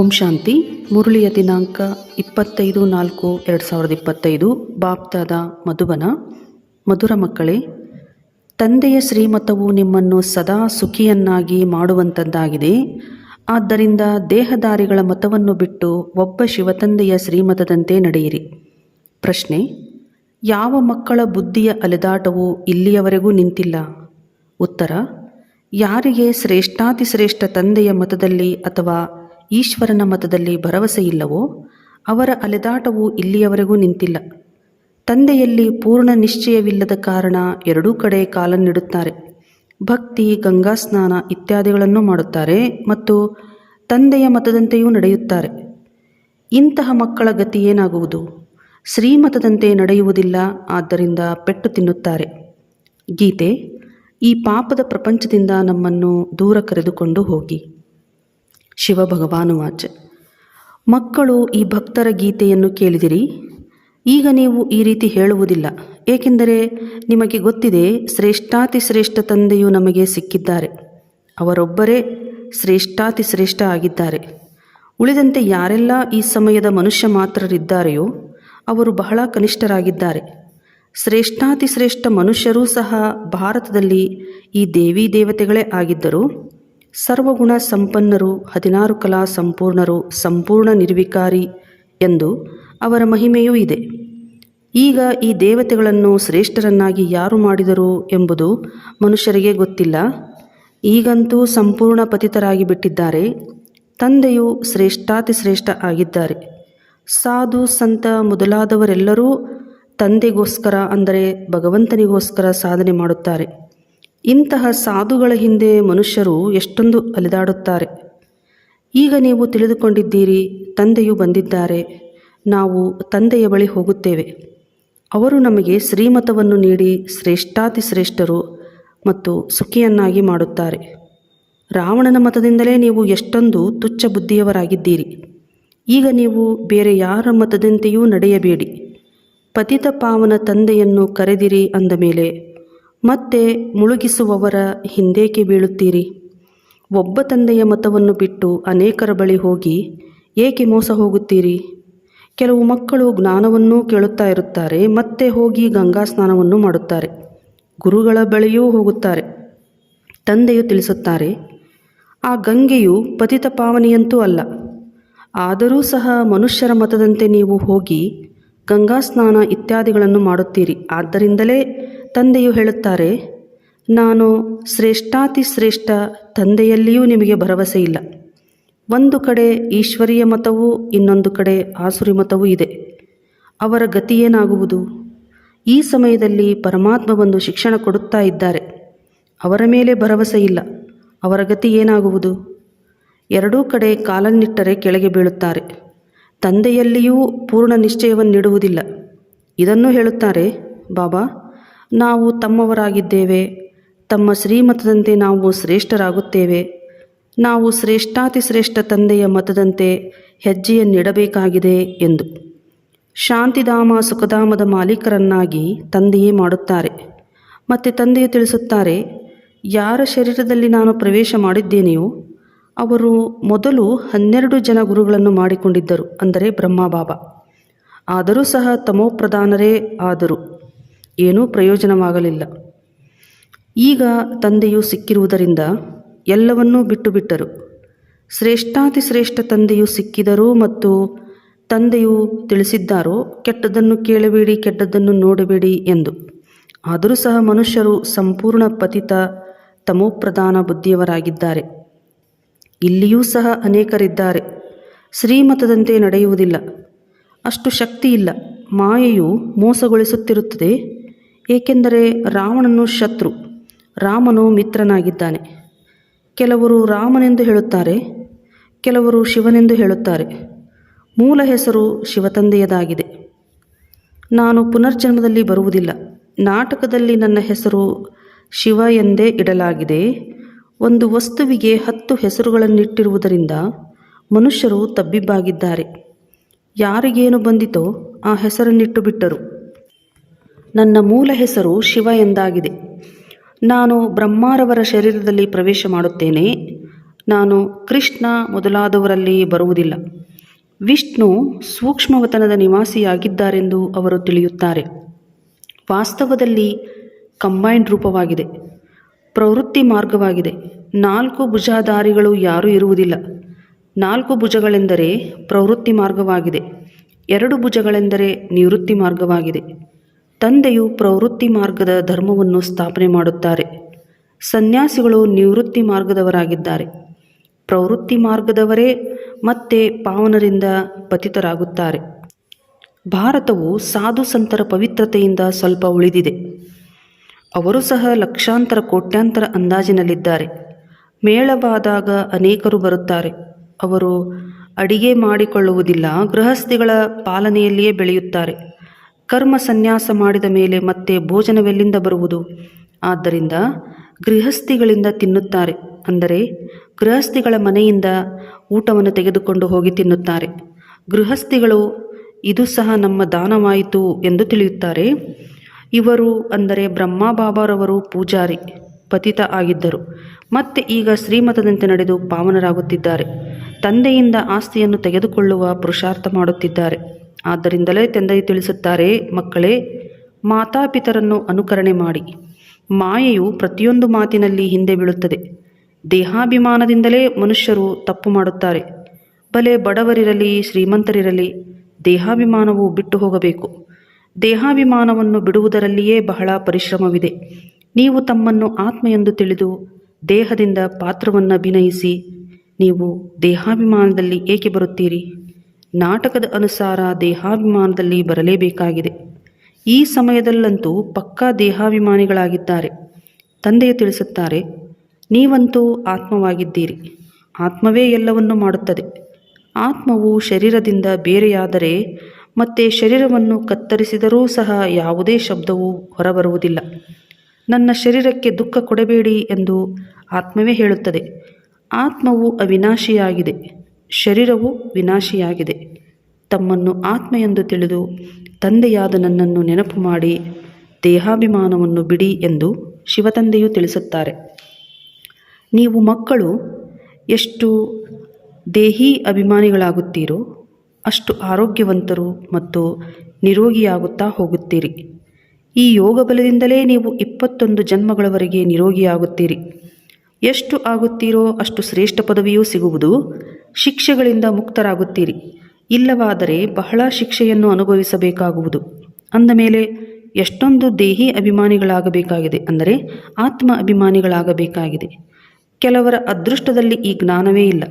ಓಂ ಶಾಂತಿ, ಮುರುಳಿಯ ದಿನಾಂಕ ಇಪ್ಪತ್ತೈದು ನಾಲ್ಕು ಎರಡು ಸಾವಿರದ ಇಪ್ಪತ್ತೈದು, ಬಾಪ್ತಾದ ಮಧುಬನ. ಮಧುರ ಮಕ್ಕಳೇ, ತಂದೆಯ ಶ್ರೀಮತವು ನಿಮ್ಮನ್ನು ಸದಾ ಸುಖಿಯನ್ನಾಗಿ ಮಾಡುವಂಥದ್ದಾಗಿದೆ. ಆದ್ದರಿಂದ ದೇಹದಾರಿಗಳ ಮತವನ್ನು ಬಿಟ್ಟು ಒಬ್ಬ ಶಿವತಂದೆಯ ಶ್ರೀಮತದಂತೆ ನಡೆಯಿರಿ. ಪ್ರಶ್ನೆ, ಯಾವ ಮಕ್ಕಳ ಬುದ್ಧಿಯ ಅಲೆದಾಟವು ಇಲ್ಲಿಯವರೆಗೂ ನಿಂತಿಲ್ಲ? ಉತ್ತರ, ಯಾರಿಗೆ ಶ್ರೇಷ್ಠಾತಿಶ್ರೇಷ್ಠ ತಂದೆಯ ಮತದಲ್ಲಿ ಅಥವಾ ಈಶ್ವರನ ಮತದಲ್ಲಿ ಭರವಸೆ ಇಲ್ಲವೋ? ಅವರ ಅಲೆದಾಟವು ಇಲ್ಲಿಯವರೆಗೂ ನಿಂತಿಲ್ಲ. ತಂದೆಯಲ್ಲಿ ಪೂರ್ಣ ನಿಶ್ಚಯವಿಲ್ಲದ ಕಾರಣ ಎರಡೂ ಕಡೆ ಕಾಲನ್ನಿಡುತ್ತಾರೆ. ಭಕ್ತಿ, ಗಂಗಾ ಸ್ನಾನ ಇತ್ಯಾದಿಗಳನ್ನು ಮಾಡುತ್ತಾರೆ ಮತ್ತು ತಂದೆಯ ಮತದಂತೆಯೂ ನಡೆಯುತ್ತಾರೆ. ಇಂತಹ ಮಕ್ಕಳ ಗತಿ ಏನಾಗುವುದು? ಶ್ರೀಮತದಂತೆ ನಡೆಯುವುದಿಲ್ಲ, ಆದ್ದರಿಂದ ಪೆಟ್ಟು ತಿನ್ನುತ್ತಾರೆ. ಗೀತೆ, ಈ ಪಾಪದ ಪ್ರಪಂಚದಿಂದ ನಮ್ಮನ್ನು ದೂರ ಕರೆದುಕೊಂಡು ಹೋಗಿ. ಶಿವಭಗವಾನುವಾಚ. ಮಕ್ಕಳು ಈ ಭಕ್ತರ ಗೀತೆಯನ್ನು ಕೇಳಿದಿರಿ. ಈಗ ನೀವು ಈ ರೀತಿ ಹೇಳುವುದಿಲ್ಲ. ಏಕೆಂದರೆ ನಿಮಗೆ ಗೊತ್ತಿದೆ, ಶ್ರೇಷ್ಠಾತಿ ಶ್ರೇಷ್ಠ ತಂದೆಯು ನಮಗೆ ಸಿಕ್ಕಿದ್ದಾರೆ. ಅವರೊಬ್ಬರೇ ಶ್ರೇಷ್ಠಾತಿ ಶ್ರೇಷ್ಠ ಆಗಿದ್ದಾರೆ. ಉಳಿದಂತೆ ಯಾರೆಲ್ಲ ಈ ಸಮಯದ ಮನುಷ್ಯ ಮಾತ್ರರಿದ್ದಾರೆಯೋ, ಅವರು ಬಹಳ ಕನಿಷ್ಠರಾಗಿದ್ದಾರೆ. ಶ್ರೇಷ್ಠಾತಿಶ್ರೇಷ್ಠ ಮನುಷ್ಯರೂ ಸಹ ಭಾರತದಲ್ಲಿ ಈ ದೇವಿ ದೇವತೆಗಳೇ ಆಗಿದ್ದರು ಸರ್ವಗುಣ ಸಂಪನ್ನರು, ಹದಿನಾರು ಕಲಾ ಸಂಪೂರ್ಣರು, ಸಂಪೂರ್ಣ ನಿರ್ವಿಕಾರಿ ಎಂದು ಅವರ ಮಹಿಮೆಯೂ ಇದೆ. ಈಗ ಈ ದೇವತೆಗಳನ್ನು ಶ್ರೇಷ್ಠರನ್ನಾಗಿ ಯಾರು ಮಾಡಿದರು ಎಂಬುದು ಮನುಷ್ಯರಿಗೆ ಗೊತ್ತಿಲ್ಲ. ಈಗಂತೂ ಸಂಪೂರ್ಣ ಪತಿತರಾಗಿ ಬಿಟ್ಟಿದ್ದಾರೆ ತಂದೆಯು ಶ್ರೇಷ್ಠಾತಿಶ್ರೇಷ್ಠ ಆಗಿದ್ದಾರೆ. ಸಾಧು, ಸಂತ ಮೊದಲಾದವರೆಲ್ಲರೂ ತಂದೆಗೋಸ್ಕರ ಅಂದರೆ ಭಗವಂತನಿಗೋಸ್ಕರ ಸಾಧನೆ ಮಾಡುತ್ತಾರೆ. ಇಂತಹ ಸಾಧುಗಳ ಹಿಂದೆ ಮನುಷ್ಯರು ಎಷ್ಟೊಂದು ಅಲೆದಾಡುತ್ತಾರೆ. ಈಗ ನೀವು ತಿಳಿದುಕೊಂಡಿದ್ದೀರಿ, ತಂದೆಯು ಬಂದಿದ್ದಾರೆ, ನಾವು ತಂದೆಯ ಬಳಿ ಹೋಗುತ್ತೇವೆ. ಅವರು ನಮಗೆ ಶ್ರೀಮತವನ್ನು ನೀಡಿ ಶ್ರೇಷ್ಠಾತಿಶ್ರೇಷ್ಠರು ಮತ್ತು ಸುಖಿಯನ್ನಾಗಿ ಮಾಡುತ್ತಾರೆ. ರಾವಣನ ಮತದಿಂದಲೇ ನೀವು ಎಷ್ಟೊಂದು ತುಚ್ಛ ಬುದ್ಧಿಯವರಾಗಿದ್ದೀರಿ. ಈಗ ನೀವು ಬೇರೆ ಯಾರ ಮತದಂತೆಯೂ ನಡೆಯಬೇಡಿ. ಪತಿತ ಪಾವನ ತಂದೆಯನ್ನು ಕರೆದಿರಿ ಅಂದ ಮೇಲೆ ಮತ್ತೆ ಮುಳುಗಿಸುವವರ ಹಿಂದೇಕೆ ಬೀಳುತ್ತೀರಿ? ಒಬ್ಬ ತಂದೆಯ ಮತವನ್ನು ಬಿಟ್ಟು ಅನೇಕರ ಬಳಿ ಹೋಗಿ ಏಕೆ ಮೋಸ ಹೋಗುತ್ತೀರಿ? ಕೆಲವು ಮಕ್ಕಳು ಜ್ಞಾನವನ್ನೂ ಕೇಳುತ್ತಾ ಇರುತ್ತಾರೆ, ಮತ್ತೆ ಹೋಗಿ ಗಂಗಾ ಸ್ನಾನವನ್ನು ಮಾಡುತ್ತಾರೆ. ಗುರುಗಳ ಬಳಿಯೂ ಹೋಗುತ್ತಾರೆ. ತಂದೆಯು ತಿಳಿಸುತ್ತಾರೆ, ಆ ಗಂಗೆಯು ಪತಿತ ಪಾವನಿಯಂತೂ ಅಲ್ಲ. ಆದರೂ ಸಹ ಮನುಷ್ಯರ ಮತದಂತೆ ನೀವು ಹೋಗಿ ಗಂಗಾ ಸ್ನಾನ ಇತ್ಯಾದಿಗಳನ್ನು ಮಾಡುತ್ತೀರಿ. ಆದ್ದರಿಂದಲೇ ತಂದೆಯು ಹೇಳುತ್ತಾರೆ, ನಾನು ಶ್ರೇಷ್ಠಾತಿಶ್ರೇಷ್ಠ ತಂದೆಯಲ್ಲಿಯೂ ನಿಮಗೆ ಭರವಸೆ ಇಲ್ಲ. ಒಂದು ಕಡೆ ಈಶ್ವರೀಯ ಮತವೂ, ಇನ್ನೊಂದು ಕಡೆ ಆಸುರಿ ಮತವೂ ಇದೆ. ಅವರ ಗತಿ ಏನಾಗುವುದು? ಈ ಸಮಯದಲ್ಲಿ ಪರಮಾತ್ಮ ಬಂದು ಶಿಕ್ಷಣ ಕೊಡುತ್ತಾ ಇದ್ದಾರೆ. ಅವರ ಮೇಲೆ ಭರವಸೆ ಇಲ್ಲ. ಅವರ ಗತಿ ಏನಾಗುವುದು? ಎರಡೂ ಕಡೆ ಕಾಲನ್ನಿಟ್ಟರೆ ಕೆಳಗೆ ಬೀಳುತ್ತಾರೆ. ತಂದೆಯಲ್ಲಿಯೂ ಪೂರ್ಣ ನಿಶ್ಚಯವನ್ನಿಡುವುದಿಲ್ಲ. ಇದನ್ನು ಹೇಳುತ್ತಾರೆ, ಬಾಬಾ ನಾವು ತಮ್ಮವರಾಗಿದ್ದೇವೆ. ತಮ್ಮ ಶ್ರೀಮತದಂತೆ ನಾವು ಶ್ರೇಷ್ಠರಾಗುತ್ತೇವೆ. ನಾವು ಶ್ರೇಷ್ಠಾತಿ ಶ್ರೇಷ್ಠ ತಂದೆಯ ಮತದಂತೆ ಹೆಜ್ಜೆಯನ್ನಿಡಬೇಕಾಗಿದೆ ಎಂದು. ಶಾಂತಿಧಾಮ ಸುಖಧಾಮದ ಮಾಲೀಕರನ್ನಾಗಿ ತಂದೆಯೇ ಮಾಡುತ್ತಾರೆ. ಮತ್ತು ತಂದೆಯು ತಿಳಿಸುತ್ತಾರೆ, ಯಾರ ಶರೀರದಲ್ಲಿ ನಾನು ಪ್ರವೇಶ ಮಾಡಿದ್ದೇನೆಯೋ, ಅವರು ಮೊದಲು ಹನ್ನೆರಡು ಜನ ಗುರುಗಳನ್ನು ಮಾಡಿಕೊಂಡಿದ್ದರು, ಅಂದರೆ ಬ್ರಹ್ಮ ಬಾಬಾ ಆದರೂ ಸಹ ತಮೋಪ್ರಧಾನರೇ ಆದರು. ಏನೂ ಪ್ರಯೋಜನವಾಗಲಿಲ್ಲ. ಈಗ ತಂದೆಯು ಸಿಕ್ಕಿರುವುದರಿಂದ ಎಲ್ಲವನ್ನೂ ಬಿಟ್ಟು ಬಿಟ್ಟರು ಶ್ರೇಷ್ಠಾತಿಶ್ರೇಷ್ಠ ತಂದೆಯು ಸಿಕ್ಕಿದರೂ ಮತ್ತು ತಂದೆಯು ತಿಳಿಸಿದ್ದಾರೋ, ಕೆಟ್ಟದ್ದನ್ನು ಕೇಳಬೇಡಿ, ಕೆಟ್ಟದ್ದನ್ನು ನೋಡಬೇಡಿ ಎಂದು. ಆದರೂ ಸಹ ಮನುಷ್ಯರು ಸಂಪೂರ್ಣ ಪತಿತ, ತಮೋಪ್ರಧಾನ ಬುದ್ಧಿಯವರಾಗಿದ್ದಾರೆ. ಇಲ್ಲಿಯೂ ಸಹ ಅನೇಕರಿದ್ದಾರೆ. ಶ್ರೀಮತದಂತೆ ನಡೆಯುವುದಿಲ್ಲ. ಅಷ್ಟು ಶಕ್ತಿ ಇಲ್ಲ ಮಾಯೆಯು ಮೋಸಗೊಳಿಸುತ್ತಿರುತ್ತದೆ. ಏಕೆಂದರೆ ರಾವಣನು ಶತ್ರು, ರಾಮನು ಮಿತ್ರನಾಗಿದ್ದಾನೆ. ಕೆಲವರು ರಾಮನೆಂದು ಹೇಳುತ್ತಾರೆ, ಕೆಲವರು ಶಿವನೆಂದು ಹೇಳುತ್ತಾರೆ. ಮೂಲ ಹೆಸರು ಶಿವತಂದೆಯದಾಗಿದೆ. ನಾನು ಪುನರ್ಜನ್ಮದಲ್ಲಿ ಬರುವುದಿಲ್ಲ. ನಾಟಕದಲ್ಲಿ ನನ್ನ ಹೆಸರು ಶಿವ ಎಂದೇ ಇಡಲಾಗಿದೆ. ಒಂದು ವಸ್ತುವಿಗೆ ಹತ್ತು ಹೆಸರುಗಳನ್ನಿಟ್ಟಿರುವುದರಿಂದ ಮನುಷ್ಯರು ತಬ್ಬಿಬ್ಬಾಗಿದ್ದಾರೆ. ಯಾರಿಗೇನು ಬಂದಿತೋ ಆ ಹೆಸರನ್ನಿಟ್ಟು ಬಿಟ್ಟರು. ನನ್ನ ಮೂಲ ಹೆಸರು ಶಿವ ಎಂದಾಗಿದೆ. ನಾನು ಬ್ರಹ್ಮಾರವರ ಶರೀರದಲ್ಲಿ ಪ್ರವೇಶ ಮಾಡುತ್ತೇನೆ. ನಾನು ಕೃಷ್ಣ ಮೊದಲಾದವರಲ್ಲಿ ಬರುವುದಿಲ್ಲ. ವಿಷ್ಣು ಸೂಕ್ಷ್ಮವತನದ ನಿವಾಸಿಯಾಗಿದ್ದಾರೆಂದು ಅವರು ತಿಳಿಯುತ್ತಾರೆ. ವಾಸ್ತವದಲ್ಲಿ ಕಂಬೈನ್ಡ್ ರೂಪವಾಗಿದೆ. ಪ್ರವೃತ್ತಿ ಮಾರ್ಗವಾಗಿದೆ. ನಾಲ್ಕು ಭುಜಾಧಾರಿಗಳು ಯಾರೂ ಇರುವುದಿಲ್ಲ. ನಾಲ್ಕು ಭುಜಗಳೆಂದರೆ ಪ್ರವೃತ್ತಿ ಮಾರ್ಗವಾಗಿದೆ. ಎರಡು ಭುಜಗಳೆಂದರೆ ನಿವೃತ್ತಿ ಮಾರ್ಗವಾಗಿದೆ. ತಂದೆಯು ಪ್ರವೃತ್ತಿ ಮಾರ್ಗದ ಧರ್ಮವನ್ನು ಸ್ಥಾಪನೆ ಮಾಡುತ್ತಾರೆ. ಸನ್ಯಾಸಿಗಳು ನಿವೃತ್ತಿ ಮಾರ್ಗದವರಾಗಿದ್ದಾರೆ. ಪ್ರವೃತ್ತಿ ಮಾರ್ಗದವರೇ ಮತ್ತೆ ಪಾವನರಿಂದ ಪತಿತರಾಗುತ್ತಾರೆ. ಭಾರತವು ಸಾಧು ಸಂತರ ಪವಿತ್ರತೆಯಿಂದ ಸ್ವಲ್ಪ ಉಳಿದಿದೆ. ಅವರು ಸಹ ಲಕ್ಷಾಂತರ ಕೋಟ್ಯಾಂತರ ಅಂದಾಜಿನಲ್ಲಿದ್ದಾರೆ. ಮೇಳವಾದಾಗ ಅನೇಕರು ಬರುತ್ತಾರೆ. ಅವರು ಅಡಿಗೆ ಮಾಡಿಕೊಳ್ಳುವುದಿಲ್ಲ, ಗೃಹಸ್ಥಿಗಳ ಪಾಲನೆಯಲ್ಲಿಯೇ ಬೆಳೆಯುತ್ತಾರೆ. ಕರ್ಮ ಸನ್ಯಾಸ ಮಾಡಿದ ಮೇಲೆ ಮತ್ತೆ ಭೋಜನವೆಲ್ಲಿಂದ ಬರುವುದು? ಆದ್ದರಿಂದ ಗೃಹಸ್ಥಿಗಳಿಂದ ತಿನ್ನುತ್ತಾರೆ. ಅಂದರೆ ಗೃಹಸ್ಥಿಗಳ ಮನೆಯಿಂದ ಊಟವನ್ನು ತೆಗೆದುಕೊಂಡು ಹೋಗಿ ತಿನ್ನುತ್ತಾರೆ. ಗೃಹಸ್ಥಿಗಳು, ಇದು ಸಹ ನಮ್ಮ ದಾನವಾಯಿತು ಎಂದು ತಿಳಿಯುತ್ತಾರೆ. ಇವರು ಅಂದರೆ ಬ್ರಹ್ಮ ಬಾಬಾರವರು ಪೂಜಾರಿ, ಪತಿತ ಆಗಿದ್ದರು. ಮತ್ತೆ ಈಗ ಶ್ರೀಮತದಂತೆ ನಡೆದು ಪಾವನರಾಗುತ್ತಿದ್ದಾರೆ. ತಂದೆಯಿಂದ ಆಸ್ತಿಯನ್ನು ತೆಗೆದುಕೊಳ್ಳುವ ಪುರುಷಾರ್ಥ ಮಾಡುತ್ತಿದ್ದಾರೆ. ಆದ್ದರಿಂದಲೇ ತಂದೆ ತಿಳಿಸುತ್ತಾರೆ, ಮಕ್ಕಳೇ, ಮಾತಾಪಿತರನ್ನು ಅನುಕರಣೆ ಮಾಡಿ. ಮಾಯೆಯು ಪ್ರತಿಯೊಂದು ಮಾತಿನಲ್ಲಿ ಹಿಂದೆ ಬೀಳುತ್ತದೆ. ದೇಹಾಭಿಮಾನದಿಂದಲೇ ಮನುಷ್ಯರು ತಪ್ಪು ಮಾಡುತ್ತಾರೆ. ಬಲೆ ಬಡವರಿರಲಿ, ಶ್ರೀಮಂತರಿರಲಿ, ದೇಹಾಭಿಮಾನವು ಬಿಟ್ಟು ಹೋಗಬೇಕು. ದೇಹಾಭಿಮಾನವನ್ನು ಬಿಡುವುದರಲ್ಲಿಯೇ ಬಹಳ ಪರಿಶ್ರಮವಿದೆ. ನೀವು ತಮ್ಮನ್ನು ಆತ್ಮ ಎಂದು ತಿಳಿದು ದೇಹದಿಂದ ಪಾತ್ರವನ್ನು ಅಭಿನಯಿಸಿ, ನೀವು ದೇಹಾಭಿಮಾನದಲ್ಲಿ ಏಕೆ ಬರುತ್ತೀರಿ? ನಾಟಕದ ಅನುಸಾರ ದೇಹಾಭಿಮಾನದಲ್ಲಿ ಬರಲೇಬೇಕಾಗಿದೆ. ಈ ಸಮಯದಲ್ಲಂತೂ ಪಕ್ಕಾ ದೇಹಾಭಿಮಾನಿಗಳಾಗಿದ್ದಾರೆ. ತಂದೆಯು ತಿಳಿಸುತ್ತಾರೆ, ನೀವಂತೂ ಆತ್ಮವಾಗಿದ್ದೀರಿ. ಆತ್ಮವೇ ಎಲ್ಲವನ್ನು ಮಾಡುತ್ತದೆ. ಆತ್ಮವು ಶರೀರದಿಂದ ಬೇರೆಯಾದರೆ ಮತ್ತೆ ಶರೀರವನ್ನು ಕತ್ತರಿಸಿದರೂ ಸಹ ಯಾವುದೇ ಶಬ್ದವು ಹೊರಬರುವುದಿಲ್ಲ. ನನ್ನ ಶರೀರಕ್ಕೆ ದುಃಖ ಕೊಡಬೇಡಿ ಎಂದು ಆತ್ಮವೇ ಹೇಳುತ್ತದೆ. ಆತ್ಮವು ಅವಿನಾಶಿಯಾಗಿದೆ. ಶರೀರವು ವಿನಾಶಿಯಾಗಿದೆ. ತಮ್ಮನ್ನು ಆತ್ಮ ಎಂದು ತಿಳಿದು ತಂದೆಯಾದ ನನ್ನನ್ನು ನೆನಪು ಮಾಡಿ ದೇಹಾಭಿಮಾನವನ್ನು ಬಿಡಿ ಎಂದು ಶಿವತಂದೆಯು ತಿಳಿಸುತ್ತಾರೆ. ನೀವು ಮಕ್ಕಳು ಎಷ್ಟು ದೇಹಿ ಅಭಿಮಾನಿಗಳಾಗುತ್ತೀರೋ ಅಷ್ಟು ಆರೋಗ್ಯವಂತರು ಮತ್ತು ನಿರೋಗಿಯಾಗುತ್ತಾ ಹೋಗುತ್ತೀರಿ. ಈ ಯೋಗ ಬಲದಿಂದಲೇ ನೀವು ಇಪ್ಪತ್ತೊಂದು ಜನ್ಮಗಳವರೆಗೆ ನಿರೋಗಿಯಾಗುತ್ತೀರಿ. ಎಷ್ಟು ಆಗುತ್ತೀರೋ ಅಷ್ಟು ಶ್ರೇಷ್ಠ ಪದವಿಯೂ ಸಿಗುವುದು ಶಿಕ್ಷೆಗಳಿಂದ ಮುಕ್ತರಾಗುತ್ತೀರಿ. ಇಲ್ಲವಾದರೆ ಬಹಳ ಶಿಕ್ಷೆಯನ್ನು ಅನುಭವಿಸಬೇಕಾಗುವುದು. ಅಂದ ಮೇಲೆ, ಎಷ್ಟೊಂದು ದೇಹಿ ಅಭಿಮಾನಿಗಳಾಗಬೇಕಾಗಿದೆ ಅಂದರೆ ಆತ್ಮ ಅಭಿಮಾನಿಗಳಾಗಬೇಕಾಗಿದೆ. ಕೆಲವರ ಅದೃಷ್ಟದಲ್ಲಿ ಈ ಜ್ಞಾನವೇ ಇಲ್ಲ.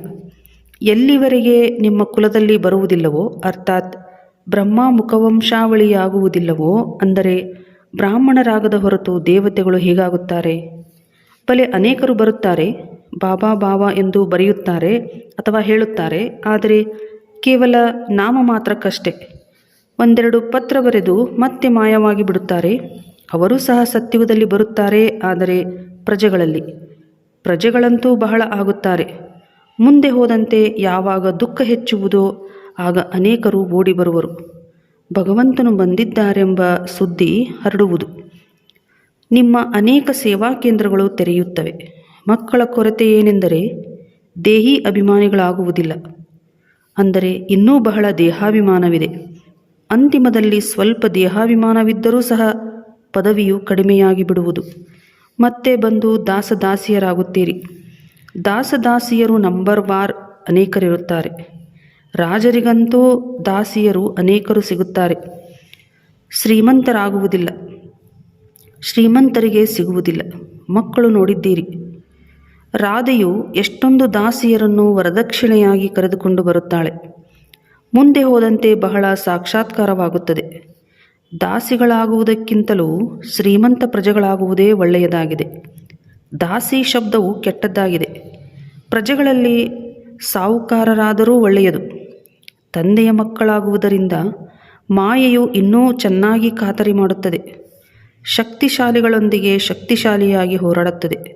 ಎಲ್ಲಿವರೆಗೆ ನಿಮ್ಮ ಕುಲದಲ್ಲಿ ಬರುವುದಿಲ್ಲವೋ, ಅರ್ಥಾತ್ ಬ್ರಹ್ಮ ಮುಖವಂಶಾವಳಿಯಾಗುವುದಿಲ್ಲವೋ ಅಂದರೆ ಬ್ರಾಹ್ಮಣರಾಗದ ಹೊರತು ದೇವತೆಗಳು ಹೇಗಾಗುತ್ತಾರೆ? ಬಲೆ ಅನೇಕರು ಬರುತ್ತಾರೆ ಬಾಬಾ ಬಾಬಾ ಎಂದು ಬರೆಯುತ್ತಾರೆ ಅಥವಾ ಹೇಳುತ್ತಾರೆ. ಆದರೆ ಕೇವಲ ನಾಮ ಮಾತ್ರಕ್ಕಷ್ಟೇ. ಒಂದೆರಡು ಪತ್ರ ಬರೆದು ಮತ್ತೆ ಮಾಯವಾಗಿ ಬಿಡುತ್ತಾರೆ. ಅವರು ಸಹ ಸತ್ಯವದಲ್ಲಿ ಬರುತ್ತಾರೆ, ಆದರೆ ಪ್ರಜೆಗಳಲ್ಲಿ. ಪ್ರಜೆಗಳಂತೂ ಬಹಳ ಆಗುತ್ತಾರೆ. ಮುಂದೆ ಹೋದಂತೆ ಯಾವಾಗ ದುಃಖ ಹೆಚ್ಚುವುದೋ ಆಗ ಅನೇಕರು ಓಡಿ ಬರುವರು. ಭಗವಂತನು ಬಂದಿದ್ದಾರೆಂಬ ಸುದ್ದಿ ಹರಡುವುದು. ನಿಮ್ಮ ಅನೇಕ ಸೇವಾ ಕೇಂದ್ರಗಳು ತೆರೆಯುತ್ತವೆ. ಮಕ್ಕಳ ಕೊರತೆ ಏನೆಂದರೆ ದೇಹಿ ಅಭಿಮಾನಿಗಳಾಗುವುದಿಲ್ಲ. ಅಂದರೆ ಇನ್ನೂ ಬಹಳ ದೇಹಾಭಿಮಾನವಿದೆ. ಅಂತಿಮದಲ್ಲಿ ಸ್ವಲ್ಪ ದೇಹಾಭಿಮಾನವಿದ್ದರೂ ಸಹ ಪದವಿಯು ಕಡಿಮೆಯಾಗಿ ಬಿಡುವುದು ಮತ್ತೆ ಬಂದು ದಾಸದಾಸಿಯರಾಗುತ್ತೀರಿ. ದಾಸದಾಸಿಯರು ನಂಬರ್ ವಾರ್ ಅನೇಕರಿರುತ್ತಾರೆ. ರಾಜರಿಗಂತೂ ದಾಸಿಯರು ಅನೇಕರು ಸಿಗುತ್ತಾರೆ. ಶ್ರೀಮಂತರಾಗುವುದಿಲ್ಲ. ಶ್ರೀಮಂತರಿಗೆ ಸಿಗುವುದಿಲ್ಲ. ಮಕ್ಕಳು ನೋಡಿದ್ದೀರಿ. ರಾಧೆಯು ಎಷ್ಟೊಂದು ದಾಸಿಯರನ್ನು ವರದಕ್ಷಿಣೆಯಾಗಿ ಕರೆದುಕೊಂಡು ಬರುತ್ತಾಳೆ. ಮುಂದೆ ಹೋದಂತೆ ಬಹಳ ಸಾಕ್ಷಾತ್ಕಾರವಾಗುತ್ತದೆ. ದಾಸಿಗಳಾಗುವುದಕ್ಕಿಂತಲೂ ಶ್ರೀಮಂತ ಪ್ರಜೆಗಳಾಗುವುದೇ ಒಳ್ಳೆಯದಾಗಿದೆ. ದಾಸಿ ಶಬ್ದವು ಕೆಟ್ಟದ್ದಾಗಿದೆ. ಪ್ರಜೆಗಳಲ್ಲಿ ಸಾಹುಕಾರರಾದರೂ ಒಳ್ಳೆಯದು. ತಂದೆಯ ಮಕ್ಕಳಾಗುವುದರಿಂದ ಮಾಯೆಯು ಇನ್ನೂ ಚೆನ್ನಾಗಿ ಖಾತರಿ ಮಾಡುತ್ತದೆ. ಶಕ್ತಿಶಾಲಿಗಳೊಂದಿಗೆ ಶಕ್ತಿಶಾಲಿಯಾಗಿ ಹೋರಾಡುತ್ತದೆ.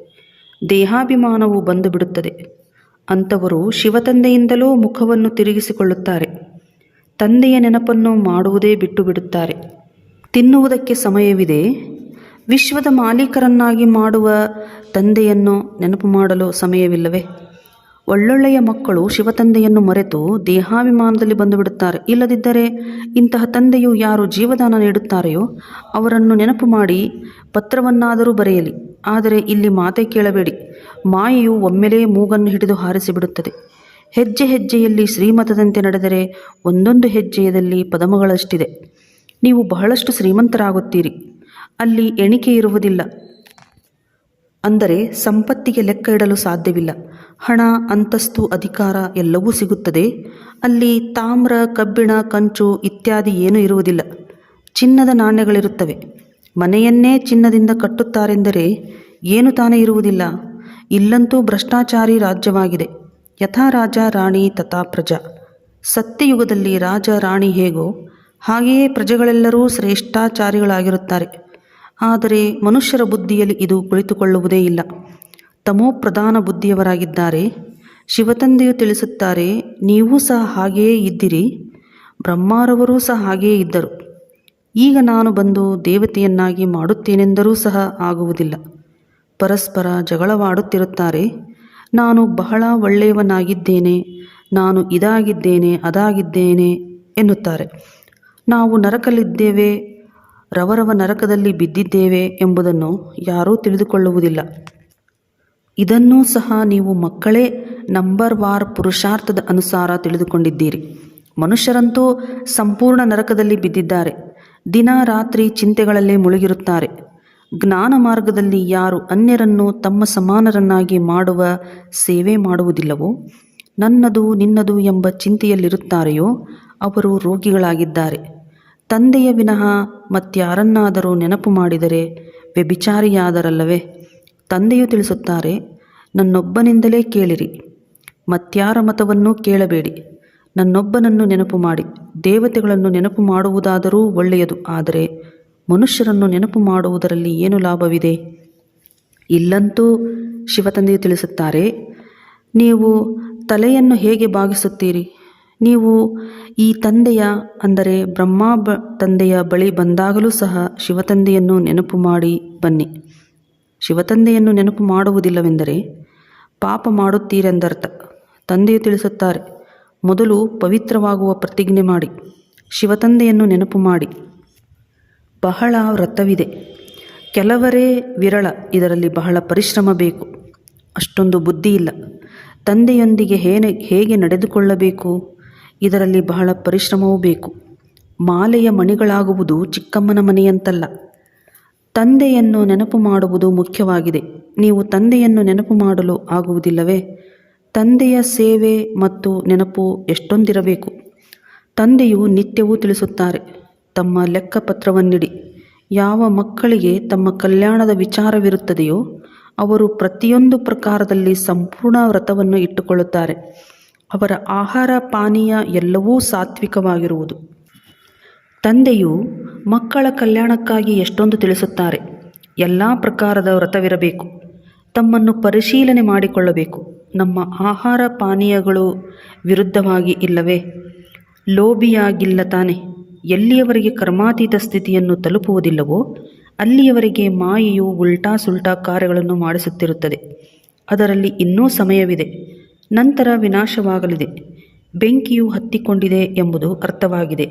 ದೇಹಾಭಿಮಾನವು ಬಂದು ಬಿಡುತ್ತದೆ ಅಂಥವರು ಶಿವತಂದೆಯಿಂದಲೂ ಮುಖವನ್ನು ತಿರುಗಿಸಿಕೊಳ್ಳುತ್ತಾರೆ. ತಂದೆಯ ನೆನಪನ್ನು ಮಾಡುವುದೇ ಬಿಟ್ಟು ಬಿಡುತ್ತಾರೆ ತಿನ್ನುವುದಕ್ಕೆ ಸಮಯವಿದೆ. ವಿಶ್ವದ ಮಾಲೀಕರನ್ನಾಗಿ ಮಾಡುವ ತಂದೆಯನ್ನು ನೆನಪು ಮಾಡಲು ಸಮಯವಿಲ್ಲವೇ? ಒಳ್ಳೊಳ್ಳೆಯ ಮಕ್ಕಳು ಶಿವತಂದೆಯನ್ನು ಮರೆತು ದೇಹಾಭಿಮಾನದಲ್ಲಿ ಬಂದು ಬಿಡುತ್ತಾರೆ ಇಲ್ಲದಿದ್ದರೆ ಇಂತಹ ತಂದೆಯು ಯಾರು ಜೀವದಾನ ನೀಡುತ್ತಾರೆಯೋ ಅವರನ್ನು ನೆನಪು ಮಾಡಿ ಪತ್ರವನ್ನಾದರೂ ಬರೆಯಲಿ. ಆದರೆ ಇಲ್ಲಿ ಮಾತೆ ಕೇಳಬೇಡಿ. ಮಾಯೆಯು ಒಮ್ಮೆಲೇ ಮೂಗನ್ನು ಹಿಡಿದು ಹಾರಿಸಿಬಿಡುತ್ತದೆ. ಹೆಜ್ಜೆ ಹೆಜ್ಜೆಯಲ್ಲಿ ಶ್ರೀಮತದಂತೆ ನಡೆದರೆ ಒಂದೊಂದು ಹೆಜ್ಜೆಯದಲ್ಲಿ ಪದಮಗಳಷ್ಟಿದೆ. ನೀವು ಬಹಳಷ್ಟು ಶ್ರೀಮಂತರಾಗುತ್ತೀರಿ. ಅಲ್ಲಿ ಎಣಿಕೆ ಇರುವುದಿಲ್ಲ. ಅಂದರೆ ಸಂಪತ್ತಿಗೆ ಲೆಕ್ಕ ಇಡಲು ಸಾಧ್ಯವಿಲ್ಲ. ಹಣ, ಅಂತಸ್ತು, ಅಧಿಕಾರ ಎಲ್ಲವೂ ಸಿಗುತ್ತದೆ. ಅಲ್ಲಿ ತಾಮ್ರ, ಕಬ್ಬಿಣ, ಕಂಚು ಇತ್ಯಾದಿ ಏನೂ ಇರುವುದಿಲ್ಲ. ಚಿನ್ನದ ನಾಣ್ಯಗಳಿರುತ್ತವೆ. ಮನೆಯನ್ನೇ ಚಿನ್ನದಿಂದ ಕಟ್ಟುತ್ತಾರೆಂದರೆ ಏನು ತಾನೇ ಇರುವುದಿಲ್ಲ? ಇಲ್ಲಂತೂ ಭ್ರಷ್ಟಾಚಾರಿ ರಾಜ್ಯವಾಗಿದೆ. ಯಥಾ ರಾಜ ರಾಣಿ ತಥಾ ಪ್ರಜಾ ಸತ್ಯಯುಗದಲ್ಲಿ ರಾಜ ರಾಣಿ ಹೇಗೋ, ಹಾಗೆಯೇ ಪ್ರಜೆಗಳೆಲ್ಲರೂ ಶ್ರೇಷ್ಠಾಚಾರಿಗಳಾಗಿರುತ್ತಾರೆ. ಆದರೆ ಮನುಷ್ಯರ ಬುದ್ಧಿಯಲ್ಲಿ ಇದು ಕುಳಿತುಕೊಳ್ಳುವುದೇ ಇಲ್ಲ. ತಮೋ ಪ್ರಧಾನ ಬುದ್ಧಿಯವರಾಗಿದ್ದಾರೆ. ಶಿವತಂದೆಯು ತಿಳಿಸುತ್ತಾರೆ, ನೀವೂ ಸಹ ಹಾಗೆಯೇ ಇದ್ದಿರಿ. ಬ್ರಹ್ಮಾರವರೂ ಸಹ ಹಾಗೆಯೇ ಇದ್ದರು. ಈಗ ನಾನು ಬಂದು ದೇವತೆಯನ್ನಾಗಿ ಮಾಡುತ್ತೇನೆಂದರೂ ಸಹ ಆಗುವುದಿಲ್ಲ. ಪರಸ್ಪರ ಜಗಳವಾಡುತ್ತಿರುತ್ತಾರೆ, ನಾನು ಬಹಳ ಒಳ್ಳೆಯವನಾಗಿದ್ದೇನೆ, ನಾನು ಇದಾಗಿದ್ದೇನೆ, ಅದಾಗಿದ್ದೇನೆ ಎನ್ನುತ್ತಾರೆ. ನಾವು ನರಕಲ್ಲಿದ್ದೇವೆ, ರವರವ ನರಕದಲ್ಲಿ ಬಿದ್ದಿದ್ದೇವೆ ಎಂಬುದನ್ನು ಯಾರೂ ತಿಳಿದುಕೊಳ್ಳುವುದಿಲ್ಲ. ಇದನ್ನೂ ಸಹ ನೀವು ಮಕ್ಕಳೇ ನಂಬರ್ ವಾರ್ ಪುರುಷಾರ್ಥದ ಅನುಸಾರ ತಿಳಿದುಕೊಂಡಿದ್ದೀರಿ. ಮನುಷ್ಯರಂತೂ ಸಂಪೂರ್ಣ ನರಕದಲ್ಲಿ ಬಿದ್ದಿದ್ದಾರೆ. ದಿನ ರಾತ್ರಿ ಚಿಂತೆಗಳಲ್ಲೇ ಮುಳುಗಿರುತ್ತಾರೆ. ಜ್ಞಾನ ಮಾರ್ಗದಲ್ಲಿ ಯಾರು ಅನ್ಯರನ್ನು ತಮ್ಮ ಸಮಾನರನ್ನಾಗಿ ಮಾಡುವ ಸೇವೆ ಮಾಡುವುದಿಲ್ಲವೋ, ನನ್ನದು ನಿನ್ನದು ಎಂಬ ಚಿಂತೆಯಲ್ಲಿರುತ್ತಾರೆಯೋ, ಅವರು ರೋಗಿಗಳಾಗಿದ್ದಾರೆ. ತಂದೆಯ ವಿನಃ ಮತ್ಯಾರನ್ನಾದರೂ ನೆನಪು ಮಾಡಿದರೆ ವ್ಯಭಿಚಾರಿಯಾದರಲ್ಲವೇ? ತಂದೆಯು ತಿಳಿಸುತ್ತಾರೆ, ನನ್ನೊಬ್ಬನಿಂದಲೇ ಕೇಳಿರಿ, ಮತ್ಯಾರ ಮತವನ್ನೂ ಕೇಳಬೇಡಿ. ನನ್ನೊಬ್ಬನನ್ನು ನೆನಪು ಮಾಡಿ. ದೇವತೆಗಳನ್ನು ನೆನಪು ಮಾಡುವುದಾದರೂ ಒಳ್ಳೆಯದು. ಆದರೆ ಮನುಷ್ಯರನ್ನು ನೆನಪು ಮಾಡುವುದರಲ್ಲಿ ಏನು ಲಾಭವಿದೆ? ಇಲ್ಲಂತೂ ಶಿವತಂದೆಯು ತಿಳಿಸುತ್ತಾರೆ, ನೀವು ತಲೆಯನ್ನು ಹೇಗೆ ಭಾಗಿಸುತ್ತೀರಿ ನೀವು ಈ ತಂದೆಯ, ಅಂದರೆ ಬ್ರಹ್ಮ ಬ, ತಂದೆಯ ಬಳಿ ಬಂದಾಗಲೂ ಸಹ ಶಿವತಂದೆಯನ್ನು ನೆನಪು ಮಾಡಿ ಬನ್ನಿ. ಶಿವತಂದೆಯನ್ನು ನೆನಪು ಮಾಡುವುದಿಲ್ಲವೆಂದರೆ ಪಾಪ ಮಾಡುತ್ತೀರೆಂದರ್ಥ. ತಂದೆಯು ತಿಳಿಸುತ್ತಾರೆ ಮೊದಲು ಪವಿತ್ರವಾಗುವ ಪ್ರತಿಜ್ಞೆ ಮಾಡಿ, ಶಿವತಂದೆಯನ್ನು ನೆನಪು ಮಾಡಿ. ಬಹಳ ವ್ರತವಿದೆ ಕೆಲವರೇ ವಿರಳ, ಇದರಲ್ಲಿ ಬಹಳ ಪರಿಶ್ರಮ ಬೇಕು. ಅಷ್ಟೊಂದು ಬುದ್ಧಿ ಇಲ್ಲ. ತಂದೆಯೊಂದಿಗೆ ಹೇನೆ, ಹೇಗೆ ನಡೆದುಕೊಳ್ಳಬೇಕು? ಇದರಲ್ಲಿ ಬಹಳ ಪರಿಶ್ರಮವೂ ಬೇಕು. ಮಾಲೆಯ ಮಣಿಗಳಾಗುವುದು ಚಿಕ್ಕಮ್ಮನ ಮನೆಯಂತಲ್ಲ. ತಂದೆಯನ್ನು ನೆನಪು ಮಾಡುವುದು ಮುಖ್ಯವಾಗಿದೆ. ನೀವು ತಂದೆಯನ್ನು ನೆನಪು ಮಾಡಲು ಆಗುವುದಿಲ್ಲವೇ? ತಂದೆಯ ಸೇವೆ ಮತ್ತು ನೆನಪು ಎಷ್ಟೊಂದಿರಬೇಕು. ತಂದೆಯು ನಿತ್ಯವೂ ತಿಳಿಸುತ್ತಾರೆ, ತಮ್ಮ ಲೆಕ್ಕಪತ್ರವನ್ನಿಡಿ. ಯಾವ ಮಕ್ಕಳಿಗೆ ತಮ್ಮ ಕಲ್ಯಾಣದ ವಿಚಾರವಿರುತ್ತದೆಯೋ, ಅವರು ಪ್ರತಿಯೊಂದು ಪ್ರಕಾರದಲ್ಲಿ ಸಂಪೂರ್ಣ ವ್ರತವನ್ನು ಇಟ್ಟುಕೊಳ್ಳುತ್ತಾರೆ. ಅವರ ಆಹಾರ ಪಾನೀಯ ಎಲ್ಲವೂ ಸಾತ್ವಿಕವಾಗಿರುವುದು. ತಂದೆಯು ಮಕ್ಕಳ ಕಲ್ಯಾಣಕ್ಕಾಗಿ ಎಷ್ಟೊಂದು ತಿಳಿಸುತ್ತಾರೆ, ಎಲ್ಲ ಪ್ರಕಾರದ ವ್ರತವಿರಬೇಕು. ತಮ್ಮನ್ನು ಪರಿಶೀಲನೆ ಮಾಡಿಕೊಳ್ಳಬೇಕು. ನಮ್ಮ ಆಹಾರ ಪಾನೀಯಗಳು ವಿರುದ್ಧವಾಗಿ ಇಲ್ಲವೇ? ಲೋಭಿಯಾಗಿಲ್ಲ ತಾನೆ. ಎಲ್ಲಿಯವರೆಗೆ ಕರ್ಮಾತೀತ ಸ್ಥಿತಿಯನ್ನು ತಲುಪುವುದಿಲ್ಲವೋ, ಅಲ್ಲಿಯವರೆಗೆ ಮಾಯೆಯು ಉಲ್ಟಾ ಸುಲ್ಟಾ ಕಾರ್ಯಗಳನ್ನು ಮಾಡಿಸುತ್ತಿರುತ್ತದೆ. ಅದರಲ್ಲಿ ಇನ್ನೂ ಸಮಯವಿದೆ. ನಂತರ ವಿನಾಶವಾಗಲಿದೆ. ಬೆಂಕಿಯು ಹತ್ತಿಕೊಂಡಿದೆ ಎಂಬುದು ಅರ್ಥವಾಗಿದೆ.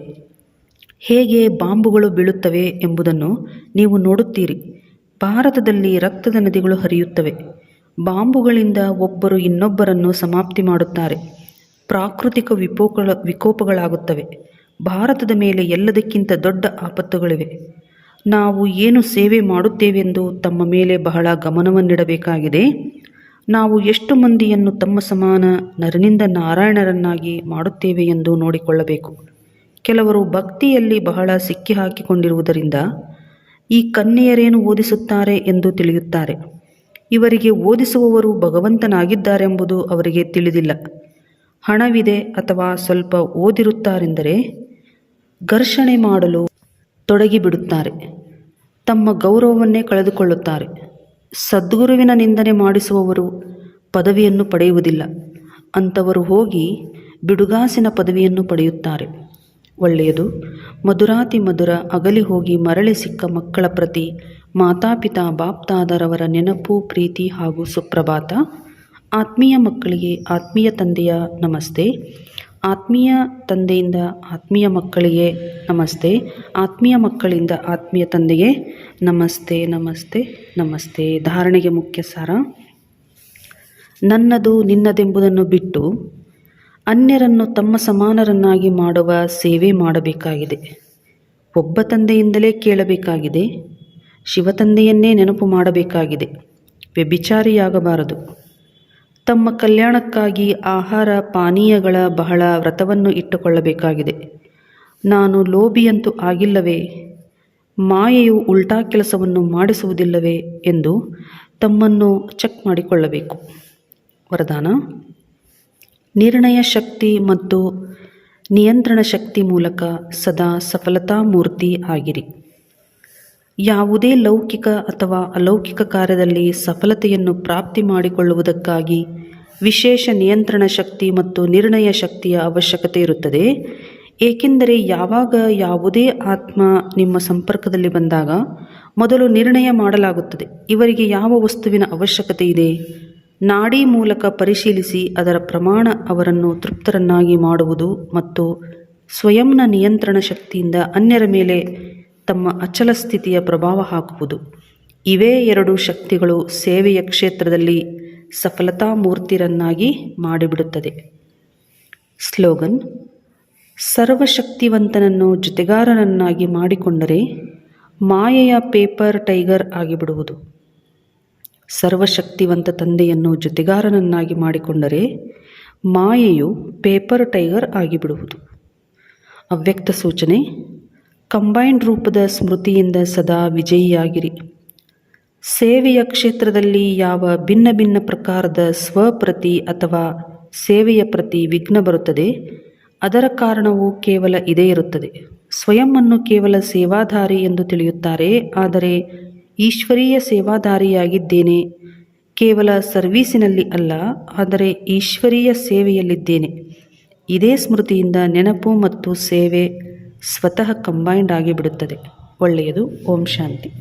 ಹೇಗೆ ಬಾಂಬುಗಳು ಬೀಳುತ್ತವೆ ಎಂಬುದನ್ನು ನೀವು ನೋಡುತ್ತೀರಿ. ಭಾರತದಲ್ಲಿ ರಕ್ತದ ನದಿಗಳು ಹರಿಯುತ್ತವೆ. ಬಾಂಬುಗಳಿಂದ ಒಬ್ಬರು ಇನ್ನೊಬ್ಬರನ್ನು ಸಮಾಪ್ತಿ ಮಾಡುತ್ತಾರೆ. ಪ್ರಾಕೃತಿಕ ವಿಕೋಪಗಳ ವಿಕೋಪಗಳಾಗುತ್ತವೆ. ಭಾರತದ ಮೇಲೆ ಎಲ್ಲದಕ್ಕಿಂತ ದೊಡ್ಡ ಆಪತ್ತುಗಳಿವೆ. ನಾವು ಏನು ಸೇವೆ ಮಾಡುತ್ತೇವೆಂದು ತಮ್ಮ ಮೇಲೆ ಬಹಳ ಗಮನವನ್ನಿಡಬೇಕಾಗಿದೆ. ನಾವು ಎಷ್ಟು ಮಂದಿಯನ್ನು ತಮ್ಮ ಸಮಾನ ನರನಿಂದ ನಾರಾಯಣರನ್ನಾಗಿ ಮಾಡುತ್ತೇವೆ ಎಂದು ನೋಡಿಕೊಳ್ಳಬೇಕು. ಕೆಲವರು ಭಕ್ತಿಯಲ್ಲಿ ಬಹಳ ಸಿಕ್ಕಿ ಹಾಕಿಕೊಂಡಿರುವುದರಿಂದ ಈ ಕನ್ಯೆಯರೇನು ಓದಿಸುತ್ತಾರೆ ಎಂದು ತಿಳಿಯುತ್ತಾರೆ. ಇವರಿಗೆ ಓದಿಸುವವರು ಭಗವಂತನಾಗಿದ್ದಾರೆಂಬುದು ಅವರಿಗೆ ತಿಳಿದಿಲ್ಲ. ಹಣವಿದೆ ಅಥವಾ ಸ್ವಲ್ಪ ಓದಿರುತ್ತಾರೆಂದರೆ ಘರ್ಷಣೆ ಮಾಡಲು ತೊಡಗಿಬಿಡುತ್ತಾರೆ. ತಮ್ಮ ಗೌರವವನ್ನೇ ಕಳೆದುಕೊಳ್ಳುತ್ತಾರೆ. ಸದ್ಗುರುವಿನ ನಿಂದನೆ ಮಾಡಿಸುವವರು ಪದವಿಯನ್ನು ಪಡೆಯುವುದಿಲ್ಲ. ಅಂಥವರು ಹೋಗಿ ಬಿಡುಗಾಸಿನ ಪದವಿಯನ್ನು ಪಡೆಯುತ್ತಾರೆ. ಒಳ್ಳೆಯದು, ಮಧುರಾತಿ ಮಧುರ ಅಗಲಿ ಹೋಗಿ ಮರಳಿ ಸಿಕ್ಕ ಮಕ್ಕಳ ಪ್ರತಿ ಮಾತಾಪಿತಾ ಬಾಪ್ತಾದರವರ ನೆನಪು, ಪ್ರೀತಿ ಹಾಗೂ ಸುಪ್ರಭಾತ. ಆತ್ಮೀಯ ಮಕ್ಕಳಿಗೆ ಆತ್ಮೀಯ ತಂದೆಯ ನಮಸ್ತೆ. ಆತ್ಮೀಯ ತಂದೆಯಿಂದ ಆತ್ಮೀಯ ಮಕ್ಕಳಿಗೆ ನಮಸ್ತೆ. ಆತ್ಮೀಯ ಮಕ್ಕಳಿಂದ ಆತ್ಮೀಯ ತಂದೆಗೆ ನಮಸ್ತೆ ನಮಸ್ತೆ ನಮಸ್ತೆ. ಧಾರಣೆಗೆ ಮುಖ್ಯ ಸಾರ. ನನ್ನದು ನಿನ್ನದೆಂಬುದನ್ನು ಬಿಟ್ಟು ಅನ್ಯರನ್ನು ತಮ್ಮ ಸಮಾನರನ್ನಾಗಿ ಮಾಡುವ ಸೇವೆ ಮಾಡಬೇಕಾಗಿದೆ. ಒಬ್ಬ ತಂದೆಯಿಂದಲೇ ಕೇಳಬೇಕಾಗಿದೆ. ಶಿವತಂದೆಯನ್ನೇ ನೆನಪು ಮಾಡಬೇಕಾಗಿದೆ. ವ್ಯಭಿಚಾರಿಯಾಗಬಾರದು. ತಮ್ಮ ಕಲ್ಯಾಣಕ್ಕಾಗಿ ಆಹಾರ ಪಾನೀಯಗಳ ಬಹಳ ವ್ರತವನ್ನು ಇಟ್ಟುಕೊಳ್ಳಬೇಕಾಗಿದೆ. ನಾನು ಲೋಭಿಯಂತೂ ಆಗಿಲ್ಲವೇ? ಮಾಯೆಯು ಉಲ್ಟಾ ಕೆಲಸವನ್ನು ಮಾಡಿಸುವುದಿಲ್ಲವೇ ಎಂದು ತಮ್ಮನ್ನು ಚೆಕ್ ಮಾಡಿಕೊಳ್ಳಬೇಕು. ವರದಾನ? ನಿರ್ಣಯ ಶಕ್ತಿ ಮತ್ತು ನಿಯಂತ್ರಣ ಶಕ್ತಿ ಮೂಲಕ ಸದಾ ಸಫಲತಾ ಮೂರ್ತಿ ಆಗಿರಿ. ಯಾವುದೇ ಲೌಕಿಕ ಅಥವಾ ಅಲೌಕಿಕ ಕಾರ್ಯದಲ್ಲಿ ಸಫಲತೆಯನ್ನು ಪ್ರಾಪ್ತಿ ಮಾಡಿಕೊಳ್ಳುವುದಕ್ಕಾಗಿ ವಿಶೇಷ ನಿಯಂತ್ರಣ ಶಕ್ತಿ ಮತ್ತು ನಿರ್ಣಯ ಶಕ್ತಿಯ ಅವಶ್ಯಕತೆ ಇರುತ್ತದೆ. ಏಕೆಂದರೆ ಯಾವಾಗ ಯಾವುದೇ ಆತ್ಮ ನಿಮ್ಮ ಸಂಪರ್ಕದಲ್ಲಿ ಬಂದಾಗ ಮೊದಲು ನಿರ್ಣಯ ಮಾಡಲಾಗುತ್ತದೆ. ಇವರಿಗೆ ಯಾವ ವಸ್ತುವಿನ ಅವಶ್ಯಕತೆ ಇದೆ? ನಾಡಿ ಮೂಲಕ ಪರಿಶೀಲಿಸಿ ಅದರ ಪ್ರಮಾಣ ಅವರನ್ನು ತೃಪ್ತರನ್ನಾಗಿ ಮಾಡುವುದು ಮತ್ತು ಸ್ವಯಂನ ನಿಯಂತ್ರಣ ಶಕ್ತಿಯಿಂದ ಅನ್ಯರ ಮೇಲೆ ತಮ್ಮ ಅಚಲ ಸ್ಥಿತಿಯ ಪ್ರಭಾವ ಹಾಕುವುದು. ಇವೇ ಎರಡು ಶಕ್ತಿಗಳು ಸೇವೆಯ ಕ್ಷೇತ್ರದಲ್ಲಿ ಸಫಲತಾ ಮೂರ್ತಿರನ್ನಾಗಿ ಮಾಡಿಬಿಡುತ್ತದೆ. ಸ್ಲೋಗನ್, ಸರ್ವಶಕ್ತಿವಂತನನ್ನು ಜೊತೆಗಾರನನ್ನಾಗಿ ಮಾಡಿಕೊಂಡರೆ ಮಾಯೆಯ ಪೇಪರ್ ಟೈಗರ್ ಆಗಿಬಿಡುವುದು. ಸರ್ವಶಕ್ತಿವಂತ ತಂದೆಯನ್ನು ಜೊತೆಗಾರನನ್ನಾಗಿ ಮಾಡಿಕೊಂಡರೆ ಮಾಯೆಯು ಪೇಪರ್ ಟೈಗರ್ ಆಗಿಬಿಡುವುದು. ಅವ್ಯಕ್ತ ಸೂಚನೆ ಕಂಬೈನ್ಡ್ ರೂಪದ ಸ್ಮೃತಿಯಿಂದ ಸದಾ ವಿಜಯಿಯಾಗಿರಿ. ಸೇವೆಯ ಕ್ಷೇತ್ರದಲ್ಲಿ ಯಾವ ಭಿನ್ನ ಭಿನ್ನ ಪ್ರಕಾರದ ಸ್ವಪ್ರತಿ ಅಥವಾ ಸೇವೆಯ ಪ್ರತಿ ವಿಘ್ನ ಬರುತ್ತದೆ, ಅದರ ಕಾರಣವು ಕೇವಲ ಇದೇ ಇರುತ್ತದೆ. ಸ್ವಯಂವನ್ನು ಕೇವಲ ಸೇವಾಧಾರಿ ಎಂದು ತಿಳಿಯುತ್ತಾರೆ, ಆದರೆ ಈಶ್ವರೀಯ ಸೇವಾಧಾರಿಯಾಗಿದ್ದೇನೆ. ಕೇವಲ ಸರ್ವೀಸಿನಲ್ಲಿ ಅಲ್ಲ, ಆದರೆ ಈಶ್ವರೀಯ ಸೇವೆಯಲ್ಲಿದ್ದೇನೆ. ಇದೇ ಸ್ಮೃತಿಯಿಂದ ನೆನಪು ಮತ್ತು ಸೇವೆ ಸ್ವತಃ ಕಂಬೈಂಡ್ ಆಗಿಬಿಡುತ್ತದೆ. ಒಳ್ಳೆಯದು ಓಂ ಶಾಂತಿ.